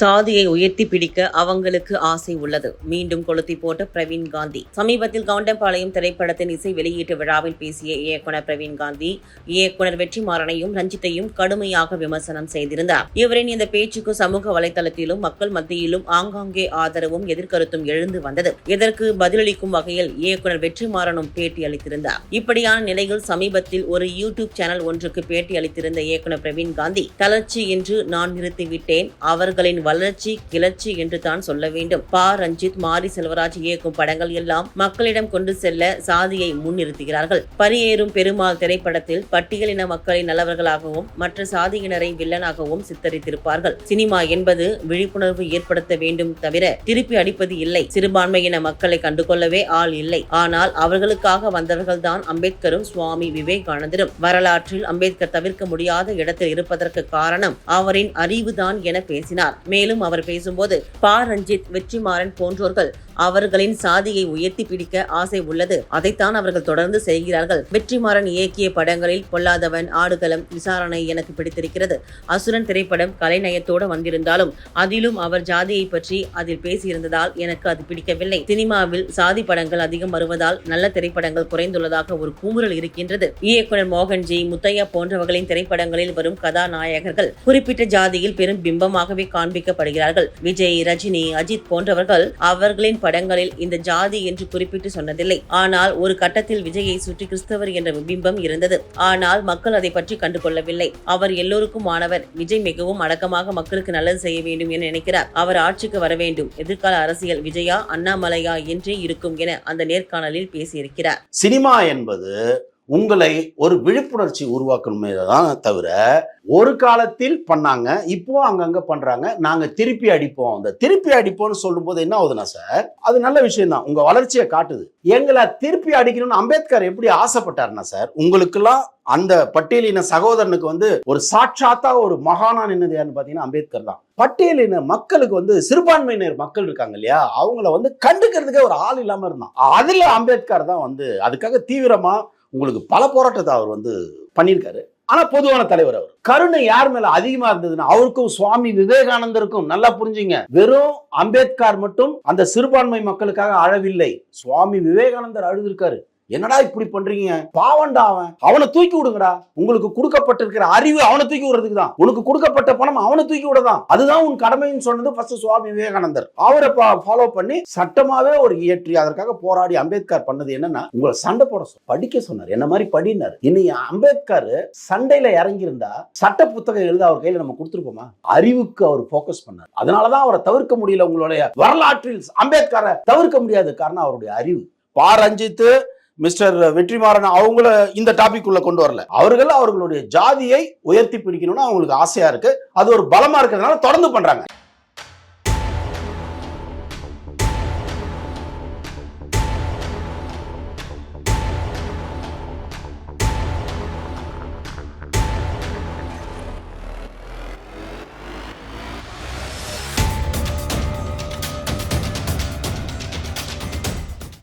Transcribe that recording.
சாதியை உயர்த்தி பிடிக்க அவங்களுக்கு ஆசை உள்ளது. மீண்டும் கொளுத்தி போட்ட பிரவீன் காந்தி. சமீபத்தில் கவுண்டம்பாளையம் திரைப்படத்தின் இசை வெளியீட்டு விழாவில் பேசிய இயக்குனர் பிரவீன் காந்தி இயக்குனர் வெற்றிமாறனையும் ரஞ்சித்தையும் கடுமையாக விமர்சனம் செய்திருந்தார். இவரின் இந்த பேச்சுக்கு சமூக வலைதளத்திலும் மக்கள் மத்தியிலும் ஆங்காங்கே ஆதரவும் எதிர்கருத்தும் எழுந்து வந்தது. இதற்கு பதிலளிக்கும் வகையில் இயக்குனர் வெற்றிமாறனும் பேட்டி அளித்திருந்தார். இப்படியான நிலையில் சமீபத்தில் ஒரு யூடியூப் சேனல் ஒன்றுக்கு பேட்டி அளித்திருந்த இயக்குனர் பிரவீன் காந்தி தளர்ச்சி என்று நான் நிறுத்திவிட்டேன். அவர்களின் வளர்ச்சி கிளர்ச்சி என்று தான் சொல்ல வேண்டும். பா. ரஞ்சித் மாரி செல்வராஜ் இயக்கும் படங்கள் எல்லாம் மக்களிடம் கொண்டு செல்ல சாதியை முன்னிறுத்துகிறார்கள். பரியேறும் பெருமாள் திரைப்படத்தில் பட்டியலின மக்களை நல்லவர்களாகவும் மற்ற சாதியினரை வில்லனாகவும் சித்தரித்திருப்பார்கள். சினிமா என்பது விழிப்புணர்வு ஏற்படுத்த வேண்டும் தவிர திருப்பி அடிப்பது இல்லை. சிறுபான்மையின மக்களை கண்டுகொள்ளவே ஆள் இல்லை. ஆனால் அவர்களுக்காக வந்தவர்கள்தான் அம்பேத்கரும் சுவாமி விவேகானந்தரும். வரலாற்றில் அம்பேத்கர் தவிர்க்க முடியாத இடத்தில் இருப்பதற்கு காரணம் அவரின் அறிவுதான் என பேசினார். மேலும் அவர் பேசும்போது பா ரஞ்சித் வெற்றிமாறன் போன்றோர்கள் அவர்களின் சாதியை உயர்த்தி பிடிக்க ஆசை உள்ளது. அதைத்தான் அவர்கள் தொடர்ந்து செய்கிறார்கள். வெற்றிமாறன் இயக்கிய படங்களில் பொல்லாதவன் ஆடுகளம் விசாரணை எனக்கு பிடித்திருக்கிறது. அசுரன் திரைப்படம் கலைநயத்தோடு வந்திருந்தாலும் அதிலும் அவர் ஜாதியை பற்றி அதில் பேசியிருந்ததால் எனக்கு அது பிடிக்கவில்லை. சினிமாவில் சாதி படங்கள் அதிகம் வருவதால் நல்ல திரைப்படங்கள் குறைந்துள்ளதாக ஒரு கூமுறல் இருக்கின்றது. இயக்குனர் மோகன்ஜி முத்தையா போன்றவர்களின் திரைப்படங்களில் வரும் கதாநாயகர்கள் குறிப்பிட்ட ஜாதியில் பெரும் பிம்பமாகவே காண்பிக்கப்படுகிறார்கள். விஜய் ரஜினி அஜித் போன்றவர்கள் அவர்களின் படங்களில் இந்த ஜாதி என்று குறிப்பிட்டு சொன்னதில்லை. ஆனால் ஒரு கட்டத்தில் விஜயை சுற்றி கிறிஸ்தவர் என்ற பிம்பம் இருந்தது. ஆனால் மக்கள் அதை பற்றி கண்டுகொள்ளவில்லை. அவர் எல்லோருக்கும் மாணவர். விஜய் மிகவும் அடக்கமாக மக்களுக்கு நல்லது செய்ய வேண்டும் என நினைக்கிறார். அவர் ஆட்சிக்கு வர வேண்டும். எதிர்கால அரசியல் விஜயா அண்ணாமலையா என்றே இருக்கும் என அந்த நேர்காணலில் பேசியிருக்கிறார். சினிமா என்பது உங்களை ஒரு விழிப்புணர்ச்சி உருவாக்கணுமே தான் தவிர ஒரு காலத்தில் பண்ணாங்க இப்போ அங்கங்க பண்றாங்க நாங்க திருப்பி அடிப்போம். அந்த திருப்பி அடிப்போம்னு சொல்லும்போது என்ன ஆகுதுன்னா சார் அது நல்ல விஷயம் தான். உங்க வளர்ச்சியை காட்டுது. எங்களை திருப்பி அடிக்கணும்னு அம்பேத்கர் எப்படி ஆசைப்பட்டாருன்னா சார் உங்களுக்கெல்லாம் அந்த பட்டியலின சகோதரனுக்கு வந்து ஒரு சாட்சாத்தா ஒரு மகானா நின்னது யாருன்னு பாத்தீங்கன்னா அம்பேத்கர் தான். பட்டியலின மக்களுக்கு வந்து சிறுபான்மையினர் மக்கள் இருக்காங்க இல்லையா அவங்கள வந்து கண்டுக்கிறதுக்கே ஒரு ஆள் இல்லாம இருந்தான். அதுல அம்பேத்கர் தான் வந்து அதுக்காக தீவிரமா உங்களுக்கு பல போராட்டத்தை அவர் வந்து பண்ணியிருக்காரு. ஆனால் பொதுவான தலைவர் அவர். கருணை யார் மேல அதிகமா இருந்ததுன்னா அவருக்கும் சுவாமி விவேகானந்தருக்கும் நல்லா புரிஞ்சுங்க. வெறும் அம்பேத்கர் மட்டும் அந்த சிறுபான்மை மக்களுக்காக அழவில்லை. சுவாமி விவேகானந்தர் அழுதுருக்காரு. என்னடா இப்படி பண்றீங்க? பாவண்டா அவன். அவனை தூக்கி விடுங்கடா. உங்களுக்கு கொடுக்கப்பட்டிருக்கிற அறிவு அவனை தூக்கி விடுறதுக்கு தான். உனக்கு கொடுக்கப்பட்ட பணம் அவனை தூக்கி விடதான். அதுதான் உன் கடமைன்னு சொன்னது ஃபர்ஸ்ட் சுவாமி விவேகானந்தர். அவரை ஃபாலோ பண்ணி சட்டமாவே ஒரு இயற்றி அதற்காக போராடி அம்பேத்கர் பண்ணது என்னன்னா உங்களை சண்டை போட படிக்க சொன்னார். என்ன மாதிரி படினார் இன்னைக்கு அம்பேத்கர் சண்டையில இறங்கியிருந்தா சட்ட புத்தகம் எழுத அவர் கையில நம்ம கொடுத்துருப்போமா? அறிவுக்கு அவர் ஃபோக்கஸ் பண்ணார். அதனாலதான் அவரை தவிர்க்க முடியல உங்களுடைய வரலாற்றில் அம்பேத்கரை தவிர்க்க முடியாது காரணம் அவருடைய அறிவு. பா ரஞ்சித்து மிஸ்டர் வெற்றிமாறன் அவங்கள இந்த டாபிக் உள்ள கொண்டு வரல. அவர்கள் அவர்களுடைய ஜாதியை உயர்த்தி பிடிக்கணும்னு அவங்களுக்கு ஆசையா இருக்கு. அது ஒரு பலமா இருக்கிறதுனால தொடர்ந்து பண்றாங்க.